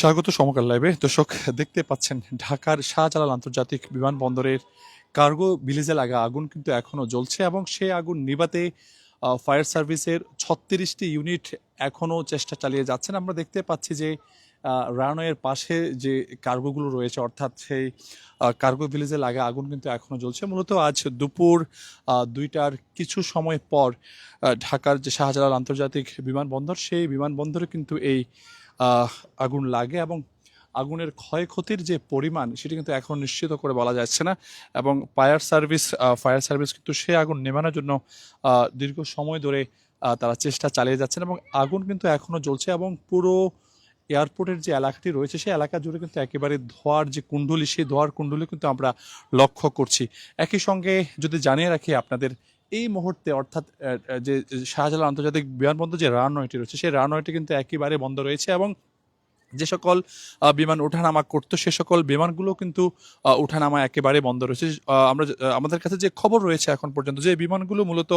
স্বাগত সমকাল লাইভে। দর্শক, দেখতে পাচ্ছেন, ঢাকার শাহজালাল আন্তর্জাতিক বিমানবন্দরের কার্গো ভিলেজে লাগা আগুন কিন্তু এখনও জ্বলছে এবং সেই আগুন নিবাতে ফায়ার সার্ভিসের ছত্রিশটি ইউনিট এখনও চেষ্টা চালিয়ে যাচ্ছেন। আমরা দেখতে পাচ্ছি যে রানওয়ের পাশে যে কার্গোগুলো রয়েছে, অর্থাৎ সেই কার্গো ভিলেজে লাগা আগুন কিন্তু এখনও জ্বলছে। মূলত আজ দুপুর দুইটার কিছু সময় পর ঢাকার যে শাহজালাল আন্তর্জাতিক বিমানবন্দর, সেই বিমানবন্দরে কিন্তু এই আগুন লাগে এবং আগুনের ক্ষয়ক্ষতির যে পরিমাণ, সেটি কিন্তু এখন নিশ্চিত করে বলা যাচ্ছে না এবং ফায়ার সার্ভিস ফায়ার সার্ভিস কিন্তু সে আগুন নেভানোর জন্য দীর্ঘ সময় ধরে তারা চেষ্টা চালিয়ে যাচ্ছেন এবং আগুন কিন্তু এখনও জ্বলছে এবং পুরো এয়ারপোর্টের যে এলাকাটি রয়েছে, সেই এলাকা জুড়ে কিন্তু একেবারে ধোয়ার যে কুণ্ডলি, সেই ধোয়ার কুণ্ডলি কিন্তু আমরা লক্ষ্য করছি। একই সঙ্গে যদি জানিয়ে রাখি আপনাদের এই মুহূর্তে অর্থাৎ যে শাহজালাল আন্তর্জাতিক বিমানবন্দর যে রানওয়েটি রয়েছে, সেই রানওয়েটি কিন্তু একেবারে বন্ধ রয়েছে এবং যে সকল বিমান ওঠানামা করতো সে সকল বিমানগুলো কিন্তু ওঠানামা একেবারে বন্ধ রয়েছে। আমরা আমাদের কাছে যে খবর রয়েছে এখন পর্যন্ত যে বিমানগুলো মূলত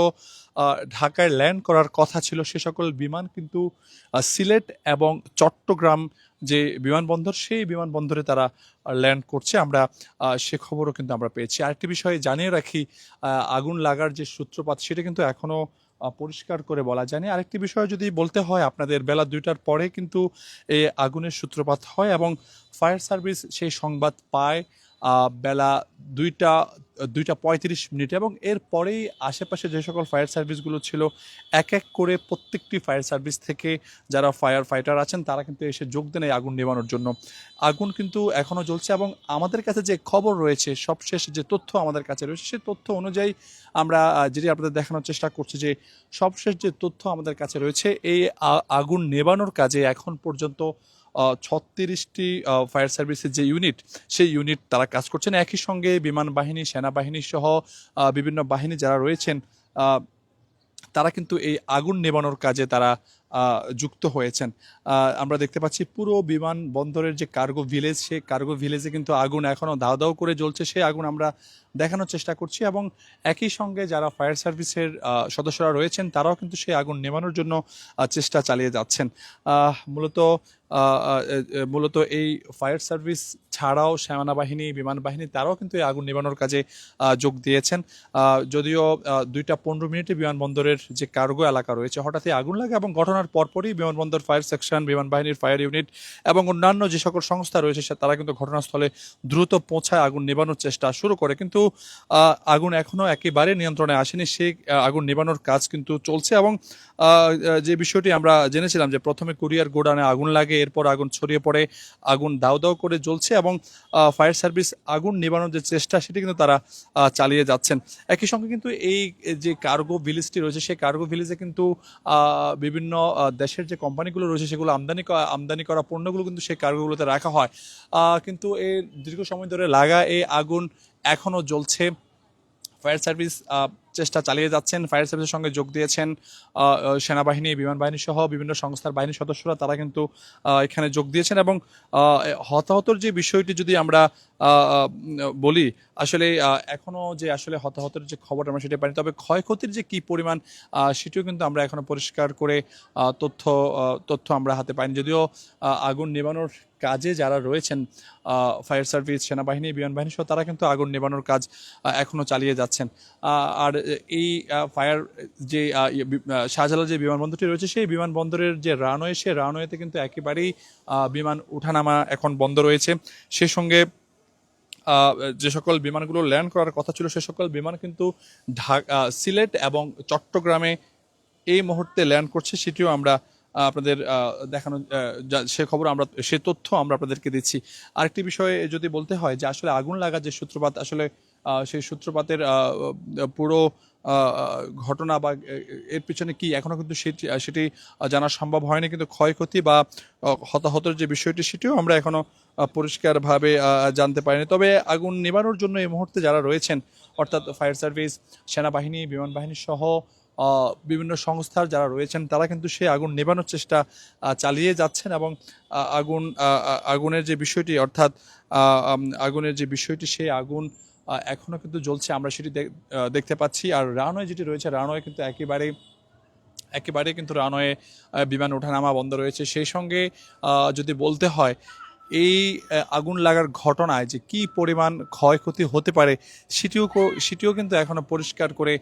ঢাকায় ল্যান্ড করার কথা ছিল সে সকল বিমান কিন্তু সিলেট এবং চট্টগ্রাম যে বিমানবন্দর সেই বিমানবন্দরে তারা ল্যান্ড করছে। আমরা সে খবরও কিন্তু আমরা পেয়েছি। আরেকটি বিষয়ে জানিয়ে রাখি আগুন লাগার যে সূত্রপাত সেটা কিন্তু এখনও আহ, পরিষ্কার করে বলা যায়নি। আরেকটি বিষয় যদি বলতে হয়, আপনাদের বেলা দুইটার পরে কিন্তু এই আগুনের সূত্রপাত হয় এবং ফায়ার সার্ভিস সেই সংবাদ পায়। বেলা দুইটা দুইটা পঁয়ত্রিশ মিনিট এবং এর পরেই আশেপাশে যে সকল ফায়ার সার্ভিসগুলো ছিল, এক এক করে প্রত্যেকটি ফায়ার সার্ভিস থেকে যারা ফায়ার ফাইটার আছেন, তারা কিন্তু এসে যোগ দেন এই আগুন নেভানোর জন্য। আগুন কিন্তু এখনও জ্বলছে এবং আমাদের কাছে যে খবর রয়েছে, সবশেষ যে তথ্য আমাদের কাছে রয়েছে, সেই তথ্য অনুযায়ী আমরা যেটি আপনাদের দেখানোর চেষ্টা করছি যে, সবশেষ যে তথ্য আমাদের কাছে রয়েছে, এই আগুন নেভানোর কাজে এখন পর্যন্ত ছত্রিশটি ফায়ার সার্ভিসের যে ইউনিট সেই ইউনিট তারা কাজ করছেন। একই সঙ্গে বিমান বাহিনী, সেনাবাহিনী সহ বিভিন্ন বাহিনী যারা রয়েছেন তারা কিন্তু এই আগুন নেভানোর কাজে তারা যুক্ত হয়েছেন। আমরা দেখতে পাচ্ছি পুরো বিমান বন্দরের যে কার্গো ভিলেজ সেই কার্গো ভিলেজে কিন্তু আগুন এখনও দাও দাও করে জ্বলছে। সেই আগুন আমরা দেখানোর চেষ্টা করছি এবং একই সঙ্গে যারা ফায়ার সার্ভিসের সদস্যরা রয়েছেন, তারাও কিন্তু সেই আগুন নেভানোর জন্য চেষ্টা চালিয়ে যাচ্ছেন। মূলত মূলত এই ফায়ার সার্ভিস ছাড়াও সেনা বাহিনী বিমান বাহিনী তারাও কিন্তু এই আগুন নেভানোর কাজে যোগ দিয়েছেন। যদিও দুইটা পনেরো মিনিটে বিমানবন্দরের যে কার্গো এলাকা রয়েছে, হঠাৎই আগুন লাগে এবং ঘটনার পরপরই বিমানবন্দর, ফায়ার সেকশন বিমান বাহিনীর ফায়ার ইউনিট এবং অন্যান্য যে সকল সংস্থা রয়েছে তারা কিন্তু ঘটনাস্থলে দ্রুত পৌঁছায় আগুন নেভানোর চেষ্টা শুরু করে। কিন্তু আগুন এখনও একেবারে নিয়ন্ত্রণে আসেনি সেই আগুন নেভানোর কাজ কিন্তু চলছে এবং যে বিষয়টি আমরা জেনেছিলাম যে প্রথমে কুরিয়ার গোডানে আগুন লাগে, এরপর আগুন ছড়িয়ে পড়ে, আগুন দাউ দাউ করে জ্বলছে এবং ফায়ার সার্ভিস আগুন নেভানোর যে চেষ্টা, সেটি কিন্তু তারা চালিয়ে যাচ্ছেন। একই সঙ্গে কিন্তু এই, যে কার্গো ভিলেজটি রয়েছে, সেই কার্গো ভিলেজে কিন্তু বিভিন্ন দেশের যে কোম্পানিগুলো রয়েছে, সেগুলো আমদানি আমদানি করা পণ্যগুলো কিন্তু সেই কার্গোগুলোতে রাখা হয়। কিন্তু এই দীর্ঘ সময় ধরে লাগা এই আগুন এখনও জ্বলছে। ফায়ার সার্ভিস চেষ্টা চালিয়ে যাচ্ছেন। ফায়ার সার্ভিসের সঙ্গে যোগ দিয়েছেন সেনাবাহিনী বিমান বাহিনী সহ বিভিন্ন সংস্থার বাহিনীর সদস্যরা। তারা কিন্তু এখানে যোগ দিয়েছেন এবং হতাহতর যে বিষয়টি যদি আমরা বলি, আসলে এখনও যে আসলে হতাহতের যে খবর আমরা সেটা পাইনি, তবে ক্ষয়ক্ষতির যে কি পরিমাণ সেটিও কিন্তু আমরা এখনও পরিষ্কার করে তথ্য তথ্য আমরা হাতে পাইনি। যদিও আগুন নেভানোর কাজে যারা রয়েছেন ফায়ার সার্ভিস, সেনাবাহিনী বিমান বাহিনী সহ তারা কিন্তু আগুন নেভানোর কাজ এখনও চালিয়ে যাচ্ছেন। আর এই ফায়ার যে শাহজালাল যে বিমানবন্দরটি রয়েছে, সেই বিমানবন্দরের যে রানওয়ে, সে রানওয়েতে কিন্তু একেবারেই বিমান উঠানামা এখন বন্ধ রয়েছে। সেই সঙ্গে যে সকল বিমানগুলো ল্যান্ড করার কথা ছিল, সে সকল বিমান কিন্তু ঢাকা সিলেট এবং চট্টগ্রামে এই মুহূর্তে ল্যান্ড করছে, সেটিও আমরা আপনাদের দেখানো সে খবর আমরা সে তথ্য আমরা আপনাদেরকে দিচ্ছি। আরেকটি বিষয়ে যদি বলতে হয় যে আসলে আগুন লাগা যে সূত্রপাত আসলে সেই সূত্রপাতের পুরো ঘটনা বা এর পিছনে কি এখনও কিন্তু সেটি সেটি জানা সম্ভব হয়নি কিন্তু ক্ষয়ক্ষতি বা হতাহতের যে বিষয়টি সেটিও আমরা এখনও আহ, পরিষ্কারভাবে জানতে পারিনি। তবে আগুন নেভানোর জন্য এই মুহূর্তে যারা রয়েছেন অর্থাৎ ফায়ার সার্ভিস সেনাবাহিনী বিমান বাহিনী সহ বিভিন্ন সংস্থার যারা রয়েছেন, তারা কিন্তু সেই আগুন নেভানোর চেষ্টা চালিয়ে যাচ্ছেন এবং আগুন আগুনের যে বিষয়টি, অর্থাৎ আগুনের যে বিষয়টি, সেই আগুন এখনও কিন্তু জ্বলছে, আমরা সেটি দেখ- দেখতে পাচ্ছি। আর রানওয়ে যেটি রয়েছে, রানওয়ে কিন্তু একেবারে একেবারে কিন্তু রানওয়ে বিমান ওঠানামা বন্ধ রয়েছে। সেই সঙ্গে যদি বলতে হয় এই আগুন লাগার ঘটনায় যে কি পরিমাণ ক্ষয়ক্ষতি হতে পারে সেটিও সেটিও কিন্তু এখনও পরিষ্কার করে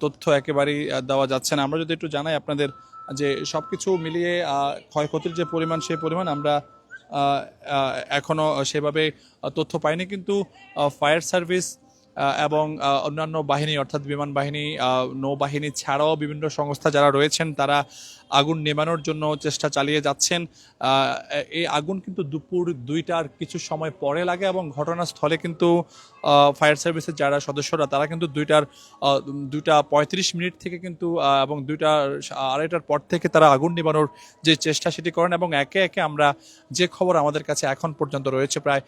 তথ্য একেবারেই দেওয়া যাচ্ছে না। আমরা যদি একটু জানাই আপনাদের যে সব কিছু মিলিয়ে ক্ষয়ক্ষতির যে পরিমাণ সেই পরিমাণ আমরা আহ, আহ, এখনও সেভাবে তথ্য পাইনি। কিন্তু ফায়ার সার্ভিস এবং অন্যান্য বাহিনী অর্থাৎ বিমান বাহিনী নৌবাহিনী ছাড়াও বিভিন্ন সংস্থা যারা রয়েছেন তারা আগুন নেভানোর জন্য চেষ্টা চালিয়ে যাচ্ছেন। এই আগুন কিন্তু দুপুর দুইটার কিছু সময় পরে লাগে এবং ঘটনাস্থলে কিন্তু ফায়ার সার্ভিসের যারা সদস্যরা, তারা কিন্তু দুইটার দুইটা পঁয়ত্রিশ মিনিট থেকে কিন্তু এবং দুইটা আড়াইটার পর থেকে তারা আগুন নেভানোর যে চেষ্টা সেটি করেন এবং একে একে আমরা যে খবর আমাদের কাছে এখন পর্যন্ত রয়েছে, প্রায়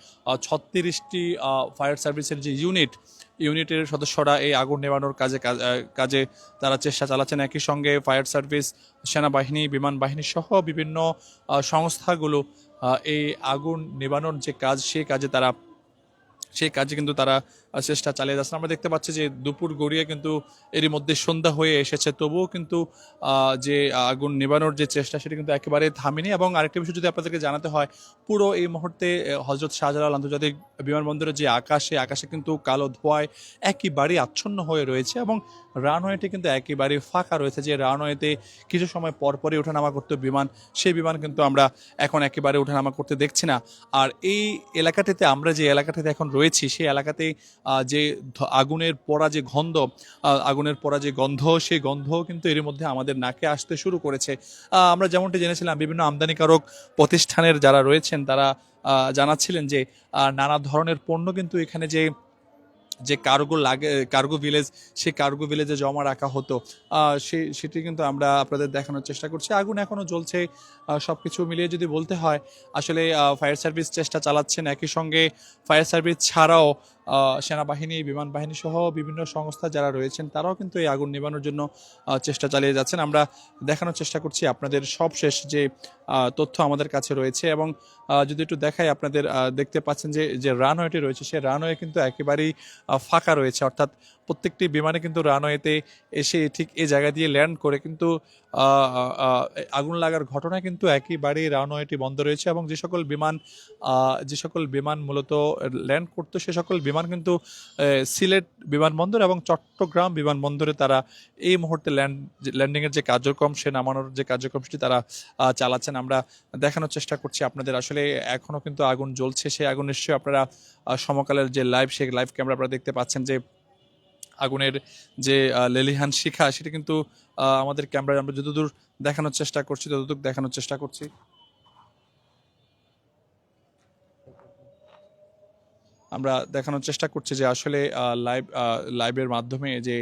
ছত্রিশটি ফায়ার সার্ভিসের যে ইউনিট ইউনিটের সদস্যরা এই আগুন নেভানোর কাজে কাজ- তারা চেষ্টা চালাচ্ছেন। একই সঙ্গে ফায়ার সার্ভিস, সেনাবাহিনী, বিমান বাহিনী সহ বিভিন্ন সংস্থাগুলো এই আগুন নেভানোর যে কাজ, সেই কাজে তারা সেই কাজে কিন্তু তারা চেষ্টা চালিয়ে যাচ্ছেন। আমরা দেখতে পাচ্ছি যে দুপুর গড়িয়ে কিন্তু এরই মধ্যে সন্ধ্যা হয়ে এসেছে। তবুও কিন্তু যে আগুন নেভানোর যে চেষ্টা, সেটা কিন্তু একেবারে থামেনি। এবং আরেকটা বিষয় যদি আপনাদেরকে জানাতে হয়, পুরো এই মুহূর্তে হজরত শাহজালাল আন্তর্জাতিক বিমানবন্দরের যে আকাশে আকাশে কিন্তু কালো ধোঁয়ায় একেবারে আচ্ছন্ন হয়ে রয়েছে এবং রানওয়েটি কিন্তু একেবারে ফাঁকা রয়েছে। যে রানওয়েতে কিছু সময় পর পরই ওঠানামা করতে বিমান, সেই বিমান কিন্তু আমরা এখন একেবারে ওঠানামা করতে দেখছি না। আর এই এলাকাটিতে, আমরা যে এলাকাটিতে এখন রয়েছি সেই এলাকাতে যে আগুনের পড়া যে গন্ধ আগুনের পড়া যে গন্ধ, সেই গন্ধ কিন্তু এর মধ্যে আমাদের নাকে আসতে শুরু করেছে। আমরা যেমনটি জেনেছিলাম, বিভিন্ন আমদানিকারক প্রতিষ্ঠানের যারা রয়েছেন, তারা জানাচ্ছিলেন যে নানা ধরনের পণ্য কিন্তু এখানে যে যে কার্গো লাগে কার্গো ভিলেজ সেই কার্গো ভিলেজে জমা রাখা হতো। সে, সেটি কিন্তু আমরা আপনাদের দেখানোর চেষ্টা করছি। আগুন এখনও জ্বলছে সব কিছু মিলিয়ে যদি বলতে হয়, আসলে ফায়ার সার্ভিস চেষ্টা চালাচ্ছেন। একই সঙ্গে ফায়ার সার্ভিস ছাড়াও সেনাবাহিনী বিমান বাহিনী সহ বিভিন্ন সংস্থা যারা রয়েছেন, তারাও কিন্তু এই আগুন নেভানোর জন্য চেষ্টা চালিয়ে যাচ্ছেন। আমরা দেখানোর চেষ্টা করছি আপনাদের সবশেষ যে তথ্য আমাদের কাছে রয়েছে এবং যদি একটু দেখাই আপনাদের দেখতে পাচ্ছেন যে যে রানওয়েটি রয়েছে, সেই রানওয়ে কিন্তু একেবারেই ফাঁকা রয়েছে। অর্থাৎ প্রত্যেকটি বিমানে কিন্তু রানওয়েতে এসে ঠিক এই জায়গা দিয়ে ল্যান্ড করে কিন্তু আগুন লাগার ঘটনা কিন্তু একেবারেই রানওয়েটি বন্ধ রয়েছে এবং যে সকল বিমান যে সকল বিমান মূলত ল্যান্ড করতো, সে সকল বিমান কিন্তু সিলেট বিমানবন্দর এবং চট্টগ্রাম বিমানবন্দরে তারা এই মুহূর্তে ল্যান্ড, ল্যান্ডিংয়ের যে কার্যক্রম, সে নামানোর যে কার্যক্রম, সেটি তারা চালাচ্ছেন। আমরা দেখানোর চেষ্টা করছি আপনাদের। আসলে এখনও কিন্তু আগুন জ্বলছে, সেই আগুন নিশ্চয়ই আপনারা সমকালের যে লাইভ, সেই লাইভ ক্যামেরা আপনারা দেখতে পাচ্ছেন যে আগুনের যে লেলিহান শিখা, সেটা কিন্তু আমাদের ক্যামেরায় আমরা যতদূর দেখানোর চেষ্টা করছি ততদূর দেখানোর চেষ্টা করছি। আমরা দেখানোর চেষ্টা করছি যে আসলে লাইভ লাইভের মাধ্যমে যে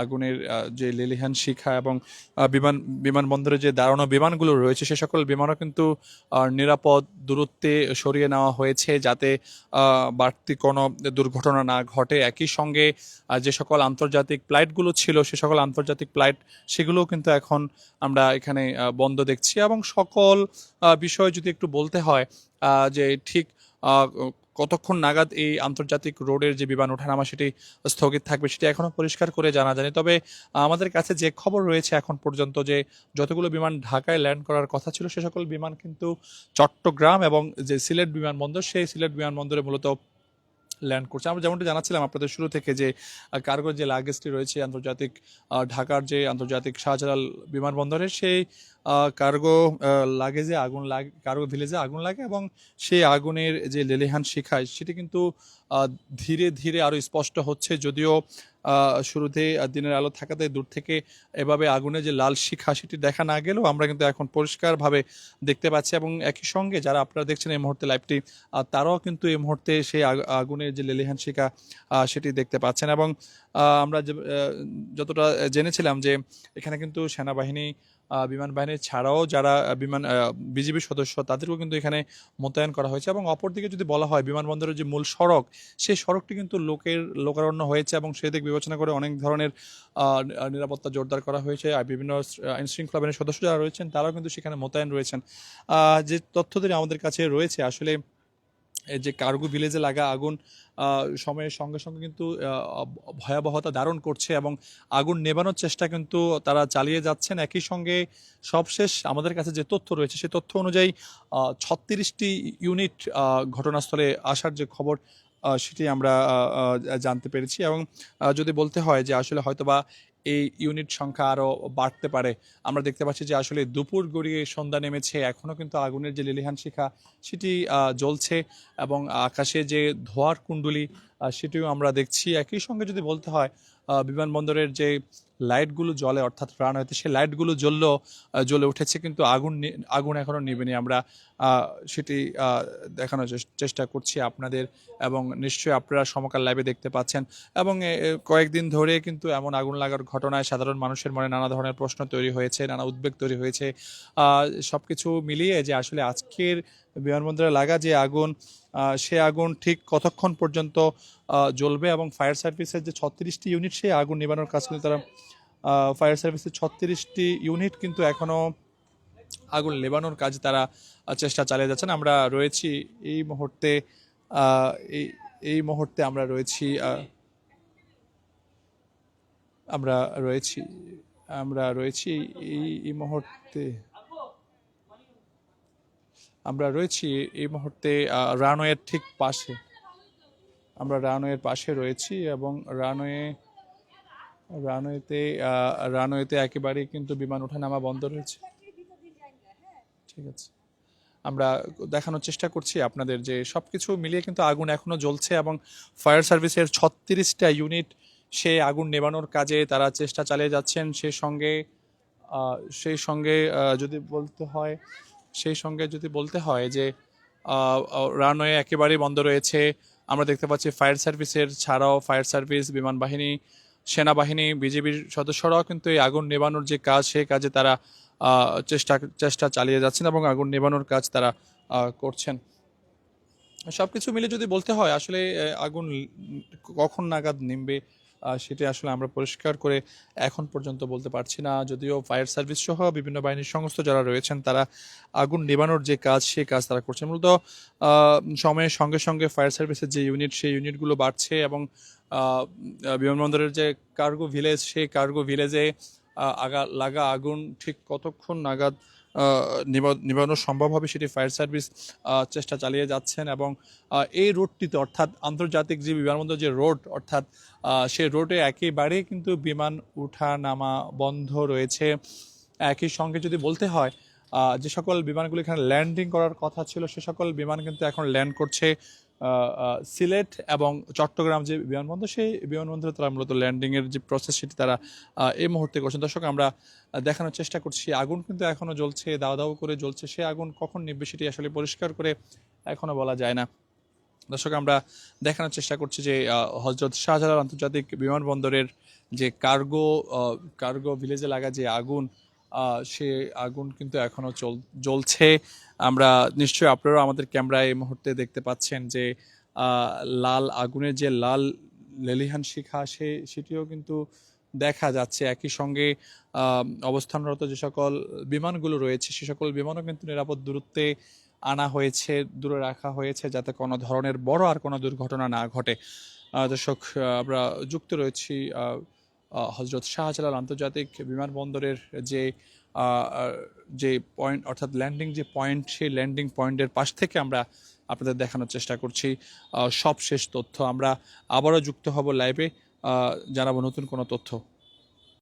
আগুনের যে লেলিহান শিখা এবং বিমান বিমানবন্দরে যে দাঁড়ানো বিমানগুলো রয়েছে, সে সকল বিমানও কিন্তু নিরাপদ দূরত্বে সরিয়ে নেওয়া হয়েছে যাতে বাড়তি কোনো দুর্ঘটনা না ঘটে। একই সঙ্গে যে সকল আন্তর্জাতিক ফ্লাইটগুলো ছিল, সে সকল আন্তর্জাতিক ফ্লাইট, সেগুলোও কিন্তু এখন আমরা এখানে বন্ধ দেখছি এবং সকল বিষয় যদি একটু বলতে হয় যে ঠিক কতক্ষণ নাগাদ এই আন্তর্জাতিক রোডের যে বিমান ওঠানামা সেটি স্থগিত থাকবে সেটি এখনও পরিষ্কার করে জানা যায়নি। তবে আমাদের কাছে যে খবর রয়েছে এখন পর্যন্ত যে যতগুলো বিমান ঢাকায় ল্যান্ড করার কথা ছিল, সে সকল বিমান কিন্তু চট্টগ্রাম এবং যে সিলেট বিমানবন্দর, সেই সিলেট বিমানবন্দরে মূলত ল্যান্ড করছে। আমরা যেমনটা জানাচ্ছিলাম আপনাদের শুরু থেকে যে কার্গোর যে লাগেজটি রয়েছে আন্তর্জাতিক ঢাকার যে আন্তর্জাতিক শাহজালাল বিমানবন্দরে, সেই কার্গো লাগেজে আগুন লাগে, কার্গো ভিলেজে আগুন লাগে এবং সেই আগুনের যে লেলেহান শিখায়, সেটি কিন্তু ধীরে ধীরে আরও স্পষ্ট হচ্ছে। যদিও শুরুতে দিনের আলো থাকাতে দূর থেকে এভাবে আগুনে যে লাল শিখা সেটি দেখা না গেলেও আমরা কিন্তু এখন পরিষ্কারভাবে দেখতে পাচ্ছি এবং একই সঙ্গে যারা আপনারা দেখছেন এই মুহূর্তে লাইভটি তারাও কিন্তু এই মুহূর্তে সেই আগুনের যে লেলিহান শিখা সেটি দেখতে পাচ্ছেন এবং আমরা যতটা জেনেছিলাম যে এখানে কিন্তু সেনাবাহিনী বিমান বাহিনী ছাড়াও যারা বিমান বিজিবি সদস্য, তাদেরকেও কিন্তু এখানে মোতায়েন করা হয়েছে এবং অপরদিকে যদি বলা হয় বিমানবন্দরের যে মূল সড়ক, সেই সড়কটি কিন্তু লোকের লোকারণ্য হয়েছে এবং সেদিক বিবেচনা করে অনেক ধরনের নিরাপত্তা জোরদার করা হয়েছে। আর বিভিন্ন আইন শৃঙ্খলা বাহিনীর সদস্য যারা রয়েছেন, তারাও কিন্তু সেখানে মোতায়েন রয়েছেন। যে তথ্যটি আমাদের কাছে রয়েছে, আসলে যে কার্গো ভিলেজে লাগা আগুন সময়ের সঙ্গে সঙ্গে কিন্তু ভয়াবহতা ধারণ করছে এবং আগুন নেবানোর চেষ্টা কিন্তু তারা চালিয়ে যাচ্ছেন। একই সঙ্গে সবশেষ আমাদের কাছে যে তথ্য রয়েছে সেই তথ্য অনুযায়ী ছত্রিশটি ইউনিট ঘটনাস্থলে আসার যে খবর সেটি আমরা জানতে পেরেছি এবং যদি বলতে হয় যে আসলে হয়তোবা এই ইউনিট সংখ্যা আরও বাড়তে পারে। আমরা দেখতে পাচ্ছি যে আসলে দুপুর গড়িয়ে সন্ধ্যা নেমেছে। এখনও কিন্তু আগুনের যে লিলিহান শিখা, সেটি জ্বলছে এবং আকাশে যে ধোয়ার কুণ্ডলি সেটিও আমরা দেখছি। একই সঙ্গে যদি বলতে হয় বিমানবন্দরের যে লাইটগুলো জ্বলে অর্থাৎ প্রাণ রানওয়েতে সেই লাইটগুলো জ্বললেও আহ, জ্বলে উঠেছে কিন্তু আগুন আগুন এখনও নিবেনি আমরা সেটি দেখানোর চেষ্টা করছি আপনাদের এবং নিশ্চয়ই আপনারা সমকাল লাইভে দেখতে পাচ্ছেন। এবং কয়েকদিন ধরে কিন্তু এমন আগুন লাগার ঘটনায় সাধারণ মানুষের মনে নানা ধরনের প্রশ্ন তৈরি হয়েছে নানা উদ্বেগ তৈরি হয়েছে। সব কিছু মিলিয়ে যে আসলে আজকের বিমানবন্দরে লাগা যে আগুন সে আগুন ঠিক কতক্ষণ পর্যন্ত জ্বলবে এবং ফায়ার সার্ভিসের যে ছত্রিশটি ইউনিট, সেই আগুন নিবানোর কাজ কিন্তু তারা ফায়ার সার্ভিসের ছত্রিশটি ইউনিট কিন্তু এখনও আগুন নেবানোর কাজ তারা চেষ্টা চালিয়ে যাচ্ছেন। আমরা রয়েছি এই মুহূর্তে এই এই মুহূর্তে আমরা রয়েছি আমরা রয়েছি আমরা রয়েছি এই এই মুহূর্তে। আমরা রয়েছি এই মুহূর্তে রানওয়ের ঠিক পাশে। আমরা রানওয়ের পাশে রয়েছি এবং রানওয়ে, রানওয়েতে রানওয়েতে একেবারেই কিন্তু বিমান ওঠানামা বন্ধ রয়েছে। ঠিক আছে। আমরা দেখানোর চেষ্টা করছি আপনাদের যে সব কিছু মিলিয়ে কিন্তু আগুন এখনও জ্বলছে এবং ফায়ার সার্ভিসের ছত্রিশটা ইউনিট সে আগুন নেবানোর কাজে তারা চেষ্টা চালিয়ে যাচ্ছেন। সেই সঙ্গে সেই সঙ্গে যদি বলতে হয় সেই সঙ্গে যদি বলতে হয় যে রানওয়ে একেবারেই বন্ধ রয়েছে। আমরা দেখতে পাচ্ছি ফায়ার সার্ভিসের ছাড়াও ফায়ার সার্ভিস, বিমান বাহিনী, সেনাবাহিনী বিজেপির সদস্যরাও কিন্তু এই আগুন নেবানোর যে কাজ, সেই কাজে তারা চেষ্টা চেষ্টা চালিয়ে যাচ্ছেন এবং আগুন নেবানোর কাজ তারা করছেন। সব কিছু মিলে যদি বলতে হয়, আসলে আগুন কখন নাগাদ নিমবে? সেটি আসলে আমরা পরিষ্কার করে এখন পর্যন্ত বলতে পারছি না। যদিও ফায়ার সার্ভিস সহ বিভিন্ন বাহিনীর সংস্থ যারা রয়েছেন, তারা আগুন নেবানোর যে কাজ সেই কাজ তারা করছে। মূলত সময়ের সঙ্গে সঙ্গে ফায়ার সার্ভিসের যে ইউনিট সেই ইউনিটগুলো বাড়ছে এবং বিমানবন্দরের যে কার্গো ভিলেজ সেই কার্গো ভিলেজে আগা লাগা আগুন ঠিক কতক্ষণ নাগাদ নিবানো সম্ভব হবে সেটি ফায়ার সার্ভিস চেষ্টা চালিয়ে যাচ্ছেন এবং এই রোডটিতে অর্থাৎ আন্তর্জাতিক যে বিমানবন্দর যে রোড, অর্থাৎ সে রোডে একেবারেই কিন্তু বিমান উঠা নামা বন্ধ রয়েছে। একই সঙ্গে যদি বলতে হয় যে সকল বিমানগুলি এখানে ল্যান্ডিং করার কথা ছিল, সে সকল বিমান কিন্তু এখন ল্যান্ড করছে। সিলেট এবং চট্টগ্রাম যে বিমানবন্দর, সেই বিমানবন্দরে তারা মূলত ল্যান্ডিংয়ের যে প্রসেস সেটি তারা এই মুহূর্তে করছেন। দর্শক, আমরা দেখানোর চেষ্টা করছি, আগুন কিন্তু এখনও জ্বলছে দাও দাও করে জ্বলছে, সে আগুন কখন নিববে সেটি আসলে পরিষ্কার করে এখনও বলা যায় না। দর্শক, আমরা দেখানোর চেষ্টা করছি যে হজরত শাহজালাল আন্তর্জাতিক বিমানবন্দরের যে কার্গো কার্গো ভিলেজে লাগা যে আগুন সে আগুন কিন্তু এখনও চল, জ্বলছে। আমরা নিশ্চয়ই আপনারাও আমাদের ক্যামেরায় এই মুহূর্তে দেখতে পাচ্ছেন যে লাল আগুনের যে লাল লেলিহান শিখা, সে, সেটিও কিন্তু দেখা যাচ্ছে। একই সঙ্গে অবস্থানরত যে সকল বিমানগুলো রয়েছে, সে সকল বিমানও কিন্তু নিরাপদ দূরত্বে আনা হয়েছে, দূরে রাখা হয়েছে, যাতে কোনো ধরনের বড় আর কোনো দুর্ঘটনা না ঘটে। দর্শক আমরা যুক্ত রয়েছি হজরত শাহজালাল আন্তর্জাতিক বিমানবন্দরের যে যে পয়েন্ট অর্থাৎ ল্যান্ডিং যে পয়েন্ট সেই ল্যান্ডিং পয়েন্টের পাশ থেকে আমরা আপনাদের দেখানোর চেষ্টা করছি। সব শেষ তথ্য আমরা আবারও যুক্ত হব লাইভে জানাব নতুন কোনো তথ্য।